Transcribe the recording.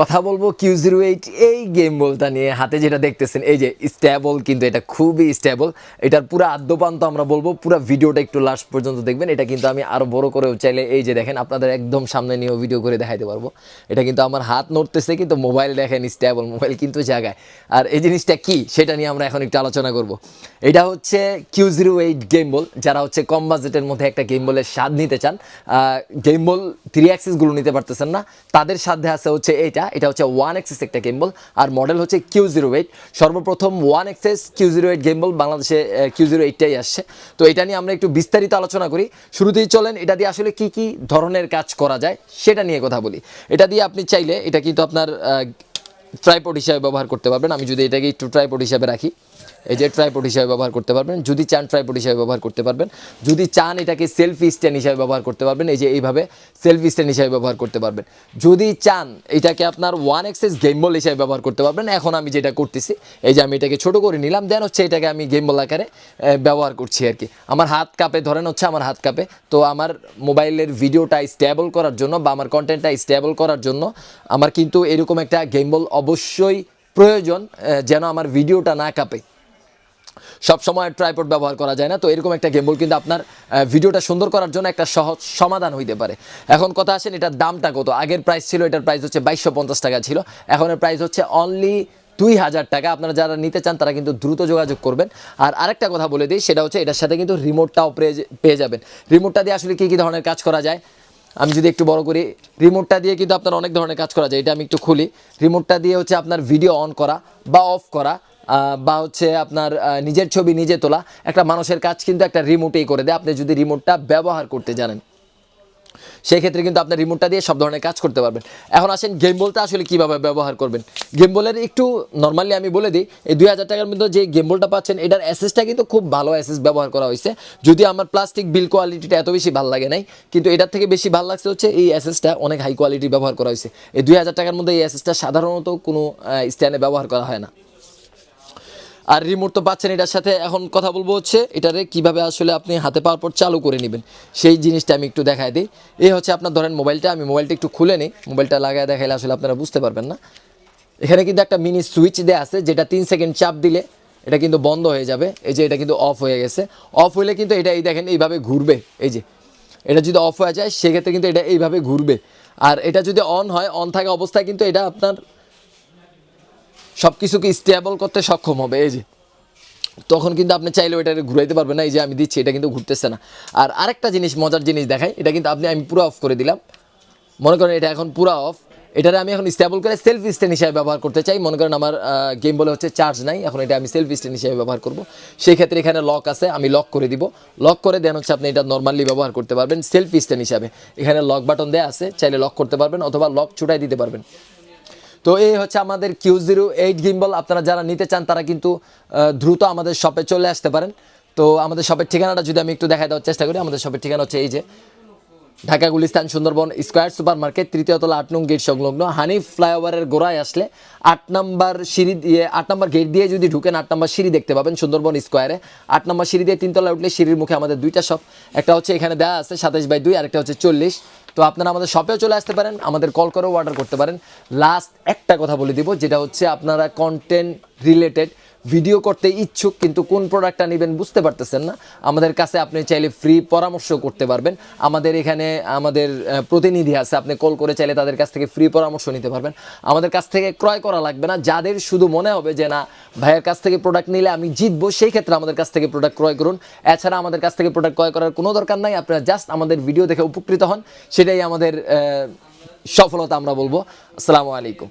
কথা বলব Q zero eight এই গেম বলটা নিয়ে হাতে যেটা দেখতেছেন, এই যে স্ট্যাবল কিন্তু এটা খুবই স্ট্যাবল এটার পুরো আদ্যপান্ত আমরা বলব, পুরো ভিডিওটা একটু লাস্ট পর্যন্ত দেখবেন। এটা কিন্তু আমি আরও বড় করেও চাইলে এই যে দেখেন, আপনাদের একদম সামনে নিয়েও ভিডিও করে দেখাইতে পারব। এটা কিন্তু আমার হাত নড়তেছে, কিন্তু মোবাইল দেখেন স্ট্যাবল মোবাইল কিন্তু জায়গায়। আর এই জিনিসটা কি, সেটা নিয়ে আমরা এখন একটু আলোচনা করব। এটা হচ্ছে Q zero eight game ball যারা হচ্ছে কম বাজেটের মধ্যে একটা গেম বলের স্বাদ নিতে চান। গেম বল থ্রি অ্যাক্সিসগুলো নিতে পারতেছেন না। তাদের সাথে আছে হচ্ছে এটা। এটা হচ্ছে ওয়ান এক্সেস একটা গেম বল আর মডেল হচ্ছে কিউ জিরো এইট সর্বপ্রথম one access Q zero eight game ball বাংলাদেশে কিউ জিরো এইটটাই আসছে। তো এটা নিয়ে আমরা একটু বিস্তারিত আলোচনা করি। শুরুতেই চলেন, এটা দিয়ে আসলে কি কি ধরনের কাজ করা যায় সেটা নিয়ে কথা বলি। এটা দিয়ে আপনি চাইলে, এটা কিন্তু আপনার ট্রাইপড হিসাবে ব্যবহার করতে পারবেন। আমি যদি এটাকে একটু ট্রাইপড হিসাবে রাখি। এই যে ট্রাইপড হিসাবে ব্যবহার করতে পারবেন, যদি চান ট্রাইপড হিসাবে ব্যবহার করতে পারবেন, যদি চান এটাকে সেলফি স্ট্যান্ড হিসাবে ব্যবহার করতে পারবেন, এই যে এইভাবে সেলফি স্ট্যান্ড হিসাবে ব্যবহার করতে পারবেন। যদি চান এটাকে আপনার ওয়ান এক্সেস গেম বল হিসাবে ব্যবহার করতে পারবেন, এখন আমি যেটা করতেছি, এই যে আমি এটাকে ছোট করে নিলাম, দেন হচ্ছে এটাকে আমি গেম বল আকারে ব্যবহার করছি আর কি। আমার হাত কাপে, ধরেন হচ্ছে আমার হাত কাপে, তো আমার মোবাইলের ভিডিওটা স্টেবল করার জন্য বা আমার কন্টেন্টটা স্টেবল করার জন্য আমার কিন্তু এরকম একটা গেম বল অবশ্যই প্রয়োজন যেন আমার ভিডিওটা না কাঁপে। সব সময় ট্রাইপড ব্যবহার করা যায় না, তো এরকম একটা গেমবল কিন্তু আপনার ভিডিওটা সুন্দর করার জন্য একটা সহজ সমাধান হইতে পারে। এখন কথা আসেন, এটার দামটা কত? আগের প্রাইস ছিল, এটার প্রাইস হচ্ছে বাইশশো পঞ্চাশ টাকা ছিল। এখনের প্রাইস হচ্ছে অনলি দুই হাজার টাকা। আপনারা যারা নিতে চান, তারা কিন্তু দ্রুত যোগাযোগ করবেন। আর আরেকটা কথা বলে দিই, সেটা হচ্ছে এটার সাথে কিন্তু রিমোটটাও পেয়ে- যাবেন। রিমোটটা দিয়ে আসলে কী কী ধরনের কাজ করা যায়? আমি যদি একটু বড় করি রিমোটটা দিয়ে কিন্তু আপনার অনেক ধরনের কাজ করা যায়। এটা আমি একটু খুলি। রিমোটটা দিয়ে হচ্ছে আপনার ভিডিও অন করা বা অফ করা। বা হচ্ছে আপনার নিজের ছবি নিজে তোলা, একটা মানুষের কাজ কিন্তু একটা রিমোটেই করে দেয়। আপনি যদি রিমোটটা ব্যবহার করতে জানেন সেই ক্ষেত্রে কিন্তু আপনার রিমোটটা দিয়ে সব ধরনের কাজ করতে পারবেন। এখন আসেন গেম বলটা আসলে কীভাবে ব্যবহার করবেন? গেম বলের একটু নর্মালি আমি বলে দিই, এই দুই হাজার টাকার মধ্যে যে গেম বলটা পাচ্ছেন, এটার অ্যাসেসটা কিন্তু খুব ভালো অ্যাসেস ব্যবহার করা হয়েছে। যদি আমার প্লাস্টিক বিল কোয়ালিটিটা এত বেশি ভালো লাগে নাই, কিন্তু এটার থেকে বেশি ভালো লাগছে হচ্ছে এই অ্যাসেসটা অনেক হাই কোয়ালিটি ব্যবহার করা হয়েছে। এই দুই হাজার টাকার মধ্যে এই অ্যাসেসটা সাধারণত কোনো স্ট্যান্ডে ব্যবহার করা হয় না। আর রিমোট তো পাচ্ছেন এটার সাথে। এখন কথা বলব হচ্ছে, এটারে কীভাবে আসলে আপনি হাতে পাওয়ার পর চালু করে নেবেন, সেই জিনিসটা আমি একটু দেখাই দিই। এই হচ্ছে আপনার ধরেন মোবাইলটা, আমি মোবাইলটা একটু খুলে নিই, মোবাইলটা লাগায় দেখাইলে আসলে আপনারা বুঝতে পারবেন না। এখানে কিন্তু একটা মিনি সুইচ দেওয়া আছে, যেটা তিন সেকেন্ড চাপ দিলে এটা কিন্তু বন্ধ হয়ে যাবে। এই যে এটা কিন্তু অফ হয়ে গেছে। অফ হলে কিন্তু এটা এই দেখেন এইভাবে ঘুরবে, এই যে। এটা যদি অফ হয়ে যায়, সেক্ষেত্রে কিন্তু এটা এইভাবে ঘুরবে। আর এটা যদি অন হয়, অন থাকা অবস্থায় কিন্তু এটা আপনার সব কিছুকে স্টেবল করতে সক্ষম হবে, এই যে। তখন কিন্তু আপনি চাইলেও এটাকে ঘুরাইতে পারবেন না, এই যে আমি দিচ্ছি, এটা কিন্তু ঘুরতেছে না। আর আরেকটা জিনিস, মজার জিনিস দেখাই, এটা কিন্তু আপনি, আমি পুরো অফ করে দিলাম। মনে করেন এটা এখন পুরো অফ এটারে আমি এখন স্টেবল করে সেলফ স্ট্যান্ড হিসাবে ব্যবহার করতে চাই। মনে করেন আমার গেম বলে হচ্ছে চার্জ নাই, এখন এটা আমি সেলফ স্ট্যান্ড হিসাবে ব্যবহার করব। সেই ক্ষেত্রে এখানে লক আছে, আমি লক করে দিব। লক করে দেন হচ্ছে আপনি এটা নর্মালি ব্যবহার করতে পারবেন সেলফ স্ট্যান্ড হিসাবে। এখানে লক বাটন দেওয়া আছে, চাইলে লক করতে পারবেন, অথবা লক ছুটাই দিতে পারবেন। তো এই হচ্ছে আমাদের কিউ জিরো এইট গিম্বল আপনারা যারা নিতে চান, তারা কিন্তু দ্রুত আমাদের শপে চলে আসতে পারেন। তো আমাদের শপের ঠিকানাটা যদি আমি একটু দেখাই দেওয়ার চেষ্টা করি, আমাদের শপের ঠিকানা হচ্ছে এই যে Dhaka, Gulistan, Sundarban square super market তৃতীয় তলা আট নং গেট সংলগ্ন। হানিফ ফ্লাইওভারের গোড়ায় আসলে আট নম্বর সিঁড়ি দিয়ে, আট নম্বর গেট দিয়ে যদি ঢুকেন, আট নম্বর সিঁড়ি দেখতে পাবেন সুন্দরবন স্কোয়ারে। আট নম্বর সিঁড়ি দিয়ে তিনতলা উঠলে সিঁড়ির মুখে আমাদের দুইটা শপ একটা হচ্ছে এখানে দেওয়া আছে সাতাশ বাই দুই, আরেকটা হচ্ছে চল্লিশ। তো আপনারা আমাদের শপেও চলে আসতে পারেন, আমাদের কল করেও অর্ডার করতে পারেন। লাস্ট একটা কথা বলে দিব, যেটা হচ্ছে আপনারা কন্টেন্ট রিলেটেড ভিডিও করতে ইচ্ছুক, কিন্তু কোন প্রোডাক্টটা নেবেন বুঝতে পারতেছেন না। আমাদের কাছে আপনি চাইলে ফ্রি পরামর্শ করতে পারবেন। আমাদের এখানে, আমাদের প্রতিনিধি আছে, আপনি কল করে চাইলে তাদের কাছ থেকে ফ্রি পরামর্শ নিতে পারবেন। আমাদের কাছ থেকে ক্রয় করা লাগবে না, যাদের শুধু মনে হবে যে, না, ভাইয়ের কাছ থেকে প্রোডাক্ট নিলে আমি জিতবো সেই ক্ষেত্রে আমাদের কাছ থেকে প্রোডাক্ট ক্রয় করুন। এছাড়া আমাদের কাছ থেকে প্রোডাক্ট ক্রয় করার কোনো দরকার নাই, আপনারা জাস্ট আমাদের ভিডিও দেখে উপকৃত হন। সেটাই আমাদের সফলতা আমরা বলব। আসসালামু আলাইকুম।